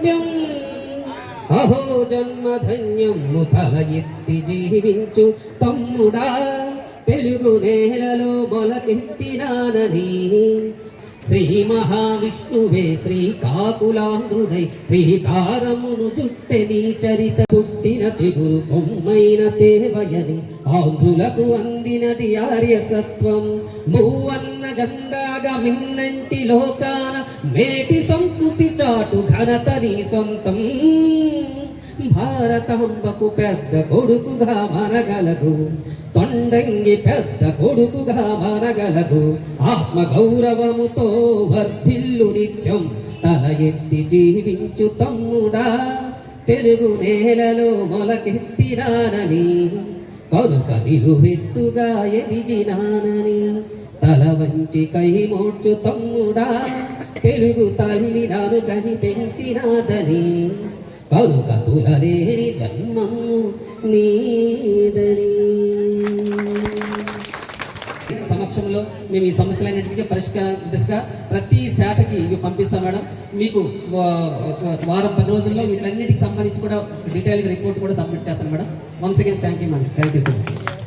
వంద్యం అహో జన్మధన్యం తల ఎత్తి జీవించు తమ్ముడా. తెలుగు నేలలో మొలకెత్తినానని. శ్రీ మహావిష్ణువే శ్రీ శ్రీకాకులాంధ్రుడై శ్రీకారమును చుట్టెని చరిత పుట్టిన చిగురు బొమ్మైన చేవయని. ఆంధ్రులకు అందినది ఆర్యసత్వం మూవన్న జండాగా మిన్నంటి లోకాన మేటి సొంత చాటు ఘనత నీ సొంతం. భారతాంబకు పెద్ద కొడుకుగా మనగలదు. తొండంగి పెద్ద కొడుకుగా మనగలదు. ఆత్మ గౌరవముతో వర్ధిల్లు నిత్యం. తల ఎత్తి జీవించు తమ్ముడా. తెలుగు నేలలో మొలకెత్తినానని. కనుక నిలువెత్తుగా ఎదిగినానని. తల వంచి కై మోడ్చు తమ్ముడా. తెలుగు తల్లి నాను కని పెంచినాదని. కనుక తులలేని జన్మము నీదని. సమక్షంలో మేము ఈ సమస్యలన్నింటికీ పరిష్కార దిశగా ప్రతి శాఖకి ఇవి పంపిస్తాం మేడం. మీకు వారం పది రోజుల్లో వీటన్నిటికి సంబంధించి కూడా డీటెయిల్గా రిపోర్ట్ కూడా సబ్మిట్ చేస్తాను madam. Once again thank you madam. Thank you so much.